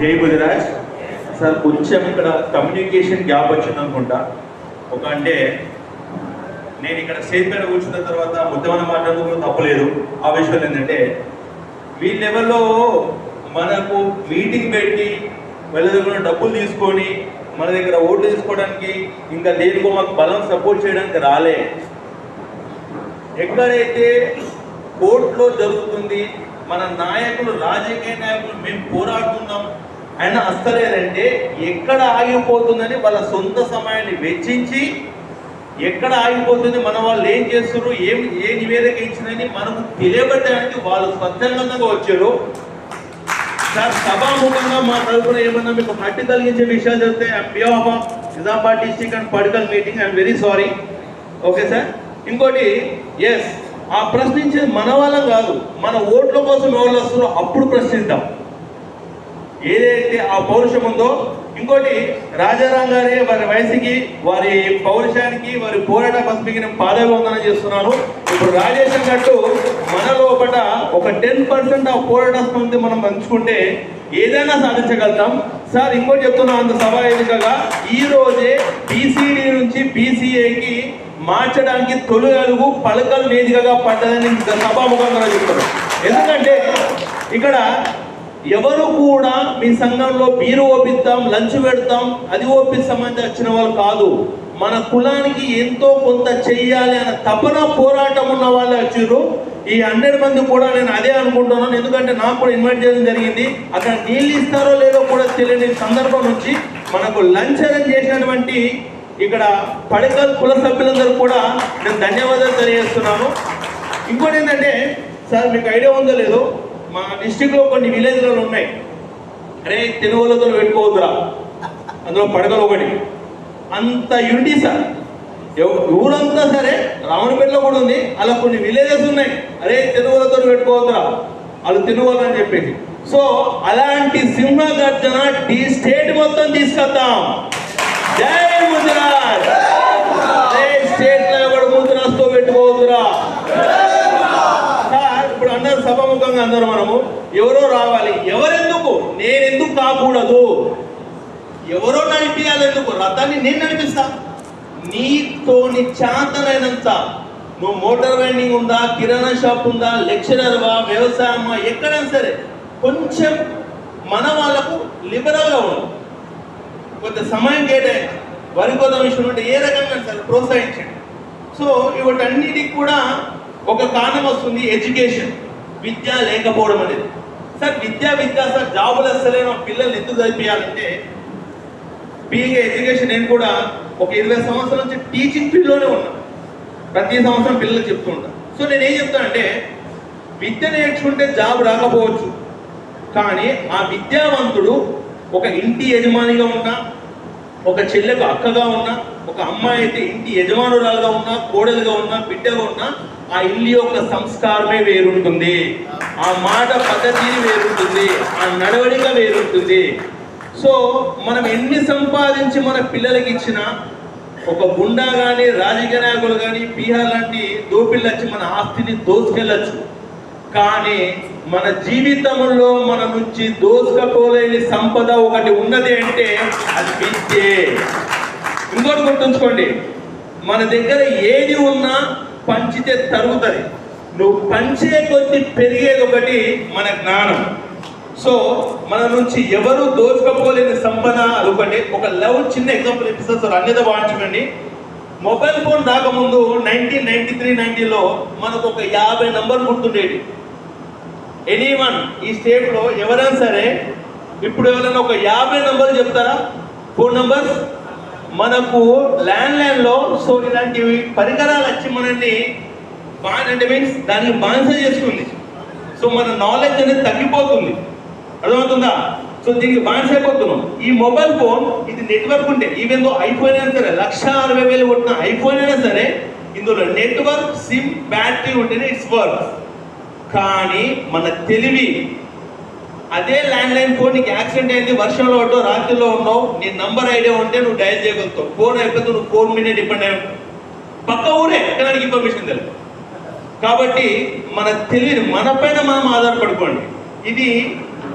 జై బుధిరాజ్. సార్ కొంచెం ఇక్కడ కమ్యూనికేషన్ గ్యాప్ వచ్చింది అనుకుంటా ఒక అంటే నేను ఇక్కడ స్టేజ్ పైన కూర్చున్న తర్వాత ముద్దమన్న మాట్లాడుకోవడం తప్పలేదు. ఆ విషయం ఏంటంటే మీ లెవెల్లో మనకు మీటింగ్ పెట్టి వాళ్ళ దగ్గర డబ్బులు తీసుకొని మన దగ్గర ఓట్లు తీసుకోవడానికి ఇంకా దేనికో మాకు బలం సపోర్ట్ చేయడానికి రాలే. ఎక్కడైతే కోర్టులో జరుగుతుంది మన నాయకులు రాజకీయ నాయకులు మేము పోరాడుతున్నాం ఆయన అస్తలేరంటే ఎక్కడ ఆగిపోతుందని వాళ్ళ సొంత సమయాన్ని వెచ్చించి ఎక్కడ ఆగిపోతుంది మన వాళ్ళు ఏం చేస్తున్నారు ఏం ఏ నివేదిక ఇచ్చిందని మనకు తెలియబట్టడానికి వాళ్ళు స్వచ్ఛందంగా వచ్చారు. సార్ సభాముఖంగా మా తరఫున ఏమన్నా మీకు మట్టి కలిగించే విషయాలు చెప్తే behalf of Nizamabad district and political meeting I am very sorry okay sir ఇంకోటి ఎస్ ఆ ప్రశ్నించేది మన వాళ్ళం కాదు మన ఓట్ల కోసం ఎవరు వస్తారో అప్పుడు ప్రశ్నిద్దాం. ఏదైతే ఆ పౌరుషం ఉందో ఇంకోటి రాజారాం గారి వారి వయసుకి వారి పౌరుషానికి వారి పోరాట పసిపికి నేను పాదాభివందనం చేస్తున్నాను. ఇప్పుడు రాజేష్ గట్టు మన లోపల ఒక టెన్ పర్సెంట్ ఆ పోరాట స్ఫూర్తి మనం పంచుకుంటే ఏదైనా సాధించగలుగుతాం. సార్ ఇంకోటి చెప్తున్నా అంత సభ ఎన్నికగా ఈ రోజే బీసీడీ నుంచి బీసీఏకి మార్చడానికి తొలి అలుగు పలకలు వేదికగా పడ్డదని సభాముఖంగా చెప్తారు ఎందుకంటే ఇక్కడ ఎవరు కూడా మీ సంఘంలో బీరు ఓపిద్దాం లంచ్ పెడతాం అది ఓపిస్తామని వచ్చిన వాళ్ళు కాదు. మన కులానికి ఎంతో కొంత చెయ్యాలి అన్న తపన పోరాటం ఉన్న వాళ్ళే వచ్చారు ఈ హండ్రెడ్ మంది కూడా నేను అదే అనుకుంటున్నాను. ఎందుకంటే నాకు కూడా ఇన్వైట్ చేయడం జరిగింది. అక్కడ నీళ్ళు ఇస్తారో లేదో కూడా తెలియని సందర్భం నుంచి మనకు లంచ్ అరేంజ్ చేసినటువంటి ఇక్కడ పడకల్ కుల సభ్యులందరూ కూడా నేను ధన్యవాదాలు తెలియజేస్తున్నాను. ఇంకోటి ఏంటంటే సార్ మీకు ఐడియా ఉందో లేదో? మా డిస్టిక్లో కొన్ని విలేజ్లలో ఉన్నాయి. అరే తెలుగులతో పెట్టుకోవద్దురా. అందులో పడగలు ఒకటి. అంత యూనిటీ సార్. ఊరంతా సరే రావణపేటలో కూడా ఉంది. అలా కొన్ని విలేజెస్ ఉన్నాయి. అరే తెలుగులతో పెట్టుకోవద్దురా. వాళ్ళు తెలుగు అని చెప్పేసి. సో అలాంటి సింహ గర్జన టీ స్టేట్ మొత్తం తీసుకొద్దాం జై గుజరాత్ జై స్టేట్లో ఎవడు ముద్రాస్తో పెట్టుకోవద్దురా సార్ ఇప్పుడు అందరు అందరూ మనము ఎవరో రావాలి. ఎవరెందుకు? నేనెందుకు కాకూడదు ఎవరో నడిపించాలెందుకు రథాన్ని నేను నడిపిస్తా. నీతోని చేతనైనంత. నువ్వు మోటార్ వెండింగ్ ఉందా? కిరాణా షాప్ ఉందా? లెక్చరర్వా? వ్యవసాయమా? ఎక్కడైనా సరే కొంచెం మన వాళ్ళకు లిబరల్గా ఉండు. కొంత సమయం కేటాయి. వరి కోత విషయం ఉంటే ఏ రకంగా సరే ప్రోత్సహించండి. సో ఇవటన్నిటికి కూడా ఒక కారణం వస్తుంది ఎడ్యుకేషన్. విద్య లేకపోవడం అనేది. సార్ విద్యా విద్య సార్ జాబులు వస్తలేని పిల్లల్ని ఎందుకు చదివించాలంటే బీయింగ్ ఎడ్యుకేషన్ నేను కూడా ఒక ఇరవై సంవత్సరాల నుంచి టీచింగ్ ఫీల్డ్లోనే ఉన్నా. ప్రతి సంవత్సరం పిల్లలు చెప్తూ ఉంటాను సో నేను ఏం చెప్తానంటే విద్య నేర్చుకుంటే జాబ్ రాకపోవచ్చు. కానీ ఆ విద్యావంతుడు ఒక ఇంటి యజమానిగా ఉన్నా ఒక చెల్లెకు అక్కగా ఉన్నా ఒక అమ్మాయి అయితే ఇంటి యజమానురాలుగా ఉన్నా కోడలుగా ఉన్నా బిడ్డగా ఉన్నా ఆ ఇల్లు యొక్క సంస్కారమే వేరుంటుంది. ఆ మాట పద్ధతి వేరుంటుంది. ఆ నడవడిక వేరుంటుంది. సో మనం ఎన్ని సంపాదించి మన పిల్లలకి ఇచ్చినా ఒక గుండా కానీ రాజకీయ నాయకులు కానీ బీహార్ లాంటి దోపిళ్ళు వచ్చి మన ఆస్తిని దోసుకెళ్ళచ్చు. కానీ మన జీవితంలో మన నుంచి దోసుకపోలేని సంపద ఒకటి ఉన్నది అంటే అది విద్యే. ఇంకోటి గుర్తుంచుకోండి. మన దగ్గర ఏది ఉన్నా పంచితే తరుగుతుంది. నువ్వు పంచే కొద్ది పెరిగేది ఒకటి మన జ్ఞానం. సో మన నుంచి ఎవరు దోచుకపోలేని సంపద అదొకటి ఒక లవ్ చిన్న ఎగ్జాంపుల్ ఇప్పిస్తాను సార్ అన్యత వాయించకండి మొబైల్ ఫోన్ రాకముందు నైన్టీన్ నైన్టీ త్రీ నైన్టీలో మనకు ఒక యాభై నంబర్ గుర్తుండేది ఎనీ వన్ ఈ స్టేట్లో ఎవరైనా సరే ఇప్పుడు ఎవరైనా ఒక యాభై నంబర్లు చెప్తారా? Phone numbers? మనకు ల్యాండ్ లైన్లో సో ఇలాంటి పరికరాలు వచ్చి మనల్ని బాగా అంటే మీన్స్ దాన్ని బాన్స చేస్తుంది సో మన నాలెడ్జ్ అనేది తగ్గిపోతుంది. అర్థమవుతుందా? సో దీనికి బాన్స్ అయిపోతున్నాం. ఈ మొబైల్ ఫోన్ ఇది నెట్వర్క్ ఉంటే ఈవెన్ దో ఐఫోన్ అయినా సరే లక్ష అరవై వేలు కొట్టిన ఐఫోన్ అయినా సరే ఇందులో నెట్వర్క్ సిమ్ బ్యాటరీ ఉంటేనే ఇట్స్ వర్క్ కానీ మన తెలివి అదే ల్యాండ్ లైన్ ఫోన్ నీకు యాక్సిడెంట్ అయింది వర్షంలో ఉంటావు రాత్రిలో ఉన్నావు నీ నంబర్ ఐడియా ఉంటే నువ్వు డయల్ చేయగలుగుతావు. ఫోన్ అయిపోతే నువ్వు ఫోన్ మీద డిపెండ్ అయి ఉంటావు. పక్క ఊరే ఎక్కడానికి ఇన్ఫర్మేషన్ తెలియదు కాబట్టి మన తెలివిని మన పైన మనం ఆధారపడుకోండి ఇది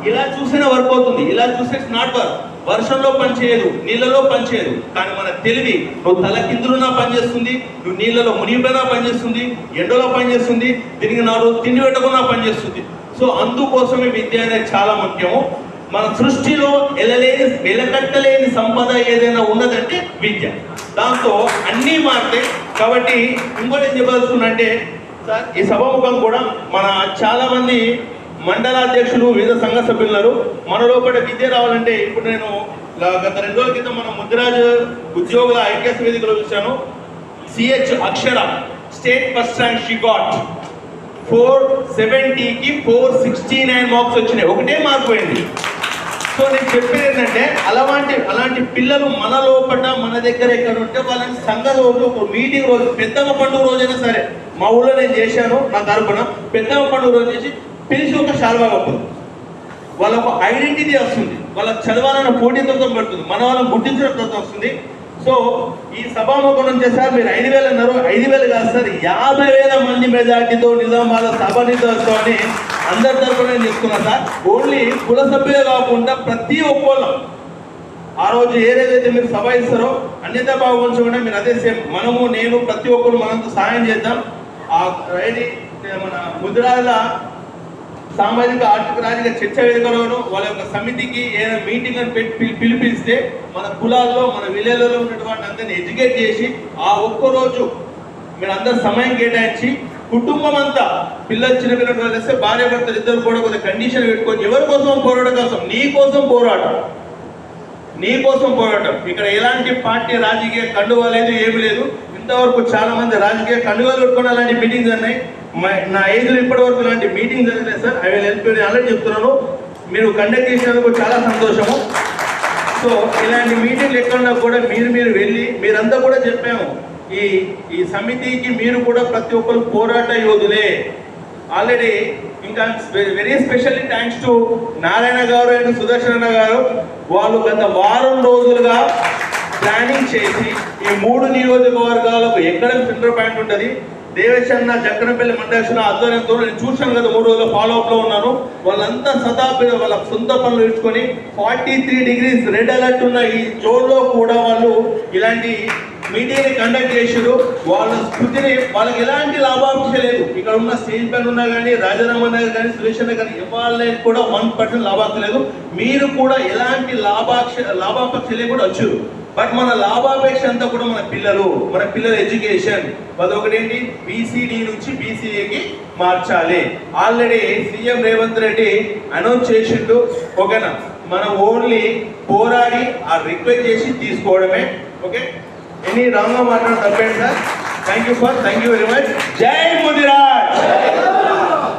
ఇలా చూసినా వర్క్ అవుతుంది. ఇలా చూస్తే నాట్ వర్క్ వర్షంలో పనిచేయదు నీళ్ళలో పనిచేయదు కానీ మన తెలివి నువ్వు తల కిందులున్నా పనిచేస్తుంది నువ్వు నీళ్ళలో మునిగిపోయినా పనిచేస్తుంది ఎండలో పనిచేస్తుంది తిరిగి నాలుగు తిండి పెట్టకున్నా పనిచేస్తుంది సో అందుకోసమే విద్య అనేది చాలా ముఖ్యము. మన సృష్టిలో ఎలలేని వెలకట్టలేని సంపద ఏదైనా ఉన్నదంటే విద్య. దాంతో అన్నీ మారుతాయి కాబట్టి ఇంకోటి ఏం చెప్పదలుచుకున్నంటే సార్ ఈ సభాముఖం కూడా మన చాలామంది మండలాధ్యక్షులు వివిధ సంఘ సభ్యులు మన లోపల విద్య రావాలంటే ఇప్పుడు నేను గత రెండు రోజుల క్రితం మన ముద్రాజ్ ఉద్యోగుల ఐక్య వేదికలో చూశాను. C H Akshara state first rank she got. Four సెవెంటీకి four sixty nine marks వచ్చినాయి. ఒకటే మార్క్ పోయింది. సో నేను చెప్పేది ఏంటంటే అలాంటి అలాంటి పిల్లలు మన లోపల మన దగ్గర ఎక్కడ ఉంటే వాళ్ళని సంఘ రోజు ఒక మీటింగ్ రోజు పెద్దమ్మ పండుగ రోజైనా సరే మా ఊళ్ళో నేను చేశాను నా తరపున పెద్దమ్మ పండుగ రోజు చేసి పిలిచి ఒక శాల్వా కప్పుడు వాళ్ళ ఒక ఐడెంటిటీ వస్తుంది. వాళ్ళ చదవాలన్న పోటీతత్వం పడుతుంది. మన వాళ్ళని గుర్తించడం తత్వం వస్తుంది. సో ఈ సభాముఖం నుంచి మీరు ఐదు వేలు అన్నారు ఐదు వేలు కాదు సార్ యాభై వేల మంది మెజార్టీతో నిజామాబాద్ సభ అని అందరి తరఫున నేను సార్. ఓన్లీ కుల సభ్యులే కాకుండా ప్రతి ఒక్కళ్ళం. ఆ రోజు ఏదైతే మీరు సభ ఇస్తారో అన్యత భావించకుండా మీరు అదే సేమ్. మనము నేను ప్రతి ఒక్కరు మనంతో సహాయం చేద్దాం. ఆ రైలీ మన ముద్రాల సామాజిక ఆర్థిక రాజకీయ చర్చ వేదికలోను వాళ్ళ యొక్క సమితికి ఏదైనా మీటింగ్ అని పెట్టి పిలిపిస్తే మన కులాల్లో మన విలేజ్లలో ఉన్నటువంటి అందరిని ఎడ్యుకేట్ చేసి ఆ ఒక్కరోజు మీరు అందరు సమయం కేటాయించి కుటుంబం అంతా పిల్లలు చిన్న పిల్లలు వస్తే భార్య భర్తలు ఇద్దరు కూడా కొంత కండిషన్ పెట్టుకొని ఎవరి కోసం పోరాటం కోసం? నీ కోసం పోరాటం. నీ కోసం పోరాటం. ఇక్కడ ఎలాంటి పార్టీ రాజకీయ కండువా లేదు ఏమీ లేదు. ఇంతవరకు చాలా మంది రాజకీయ కండువాలు పెట్టుకుని అలాంటి మీటింగ్స్ ఉన్నాయి మా- నా ఏజ్లో ఇప్పటివరకు ఇలాంటి మీటింగ్ జరగలేదు సార్. అవి వెళ్ళిపోయి అలా ఆల్రెడీ చెప్తున్నాను. మీరు కండక్ట్ చేసినందుకు చాలా సంతోషము. సో ఇలాంటి మీటింగ్లు ఎక్కడన్నా కూడా మీరు మీరు వెళ్ళి మీరంతా కూడా చెప్పాము. ఈ ఈ సమితికి మీరు కూడా ప్రతి ఒక్కరు పోరాట యోధులే. ఆల్రెడీ ఇంకా very specially thanks to Narayana garu and Sudarshana గారు. వాళ్ళు గత వారం రోజులుగా ప్లానింగ్ చేసి ఈ మూడు నియోజకవర్గాలకు ఎక్కడ సెంటర్ పాయింట్ ఉంటుంది? దేవేశన్న జక్కనపల్లి మండలేశ్వర ఆధ్వర్యంతో నేను చూశాను కదా మూడు రోజుల ఫాలో అప్లో ఉన్నాను. వాళ్ళంతా శతాబ్ది వాళ్ళ సొంత పనులు ఇచ్చుకొని forty three degrees red alert ఉన్న ఈ జోన్లో కూడా వాళ్ళు ఇలాంటి మీటింగ్ని కండక్ట్ చేసారు వాళ్ళ స్థుతిని వాళ్ళకి ఎలాంటి లాభాంశ లేదు. ఇక్కడ ఉన్న స్టేజ్ పైన ఉన్నా కానీ రాజారామ నగర్ కానీ సురేష్ అన్న కానీ ఇవ్వాలని కూడా వన్ పర్సెంట్ లాభాక్ష లేదు. మీరు కూడా ఎలాంటి లాభాక్ష లాభాపేక్ష లేకుండా వచ్చారు. బట్ మన లాభాపేక్ష అంతా కూడా మన పిల్లలు మన పిల్లల ఎడ్యుకేషన్ అదొకటి ఏంటి బీసీడీ నుంచి బీసీఏకి మార్చాలి. Already CM Revanth Reddy announce చేసిండు ఓకేనా? మనం ఓన్లీ పోరాడి ఆ రిక్వెస్ట్ చేసి తీసుకోవడమే ఓకే? ఎనీ రాంగ్ మాట్లాడడం తప్పేంటి sir? Thank you for thank you very much జై ముదిరా